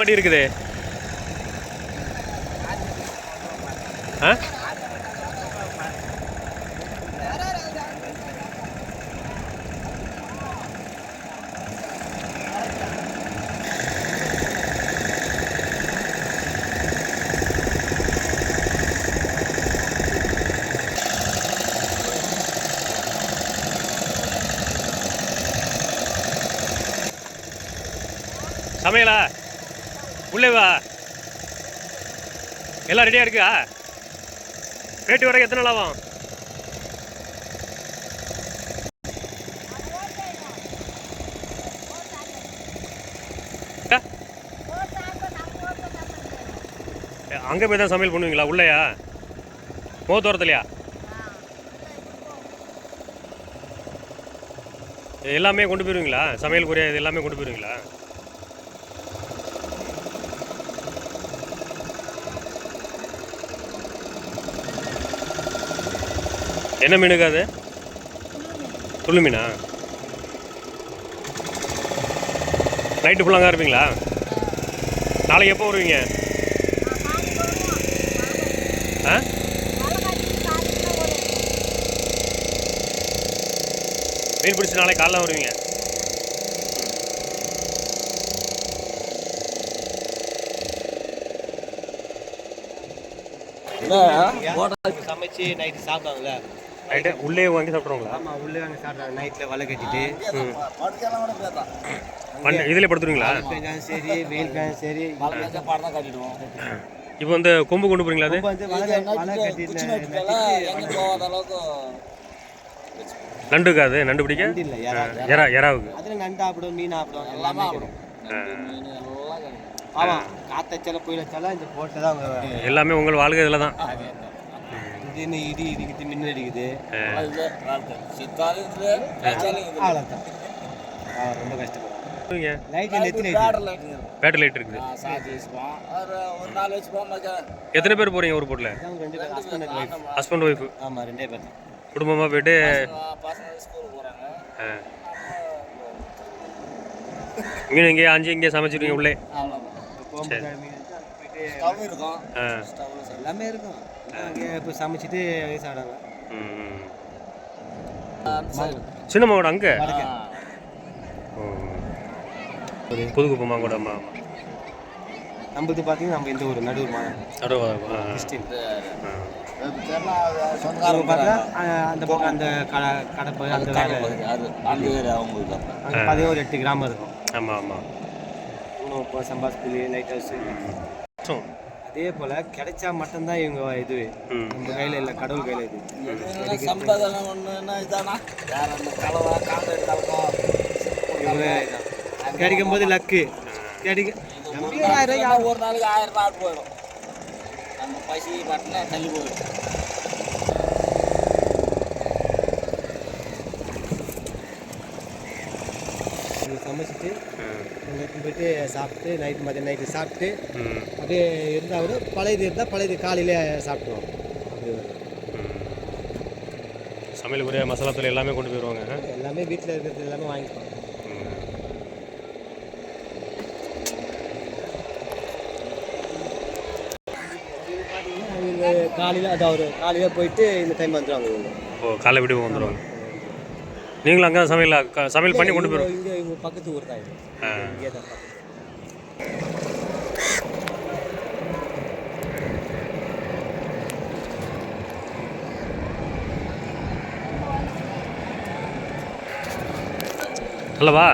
வண்டி இருக்குது ஆ? சமையலா? உள்ளே வா. எல்லாம் ரெடியாக இருக்கா? பேட்டி வர எத்தனை நாள் ஆகும்? அங்கே போய் தான் சமையல் பண்ணுவீங்களா? உள்ளேயா? மோத்தோரத்துலையா எல்லாமே கொண்டு போயிருவீங்களா? சமையல் குறைய இது எல்லாமே கொண்டு போயிருவீங்களா? என்ன மீனுக்கு அது? துள்ளு மீனா நைட்டு ஃபுல்லாக இருப்பீங்களா? நாளைக்கு எப்போ வருவீங்க? ஆ? மீன் பிடிச்சி நாளைக்கு காலைல வருவீங்க. சமைச்சு நைட்டு சாப்பிடுவாங்கல்ல. நைட்டு உள்ளே வாங்கி சாப்பிட்ருவாங்களா ஆமா உள்ளே அங்கே சாப்பிடுவாங்க நைட்டில் வலை கட்டிட்டு. பண்ண இதில் படுத்துருவீங்களா? பெஞ்சாலும் சரி வெயில் பெஞ்சாலும் சரி இப்போ வந்து கொம்பு கொண்டு போறீங்களா அது? வலை வலை கட்டிட்டு நண்டுக்கா அது? நண்டு பிடிக்க? நண்டு இல்லை யாரா எறா எறாவுக்கு. அதில் நண்டு ஆப்பிடும் மீன் ஆப்பிடும் எல்லாமே கிடைக்கும் ஆமா காத்தச்சால புயல் வச்சாலும் இந்த போட்டு தான் எல்லாமே உங்கள் வாழ்க்கை இதில் தான். திடீர்னு இடி இடிக்குது மின்னல் அடிக்குது. அவ்வளோதான் ஆ, ரொம்ப கஷ்டப்படுறாங்க. லைட் நெத்தி லைட் பேட்டரி லைட் இருக்குது? எத்தனை பேர் போறீங்க ஒரு போட்டில்? ரெண்டு பேர். ஹஸ்பண்ட் ஒய்ஃப் ஹஸ்பண்ட் ஒய்ஃபு ஆமா ரெண்டே பேர். குடும்பமாக போயிட்டு. மீன் இங்கே அஞ்சு இங்கே சமைச்சிருவீங்க உள்ளே. ஆ. எல்லாமே இருக்கும். அங்கே போய் சமைச்சிட்டு அங்கே சாப்பிடுவாங்க. சின்ன மாவோட அங்கே புதுக்குப்பமா கூட ஆமாம் ஆமாம் நம்மளுக்கு பார்த்தீங்கன்னா நம்ம இந்த நடுவர் மாநிலம் நடுவா கிறிஸ்டின். பார்த்தா அஹ், அந்த பக்கம் அந்த கடை கடை போய் அந்த வேறு. அங்கே பார்த்தீங்கன்னா ஒரு எட்டு கிராமம் இருக்கும். ஆமாம் ஆமாம் இப்போ சம்பாஸ்புலி லைட் ஹவுஸ் அதே போல் கிடைச்சா மட்டும்தான் இவங்க இது நம்ம கையில் இல்லை கடவுள் கையில் இது. இவங்க இதான். கிடைக்கும் போது லக்கு. கிடைக்க நம்பி ஆயிரம் ரூபாய் ஒரு நாளைக்கு ஆயிரம் ரூபாய் போயிடும். நம்ம பசி பட்டினா தள்ளி போயிடும். இங்க சமைச்சிட்டு நைட்டு போயிட்டு சாப்பிட்டு நைட்டு மதியம் நைட்டு சாப்பிட்டு அப்படியே இருந்தால் கூட பழையது இருந்தால் பழையது காலையிலே அப்படி குறிய மசாலா தூள் எல்லாமே கொண்டு போயிடுவாங்க எல்லாமே வீட்டில் இருக்கிறது எல்லாமே வாங்கிப்போம். காலையில் அதான் ஒரு காலையில் போயிட்டு இந்த டைம் வந்துடுவாங்க ஓ காலை விட்டு வந்துடுவாங்க நீங்களும் அங்கே சமையல் க- சமையல் பண்ணி கொண்டு போயிடுவோம் இங்கே இவங்க பக்கத்து ஊர் தான் இங்கே தான். அல்லவா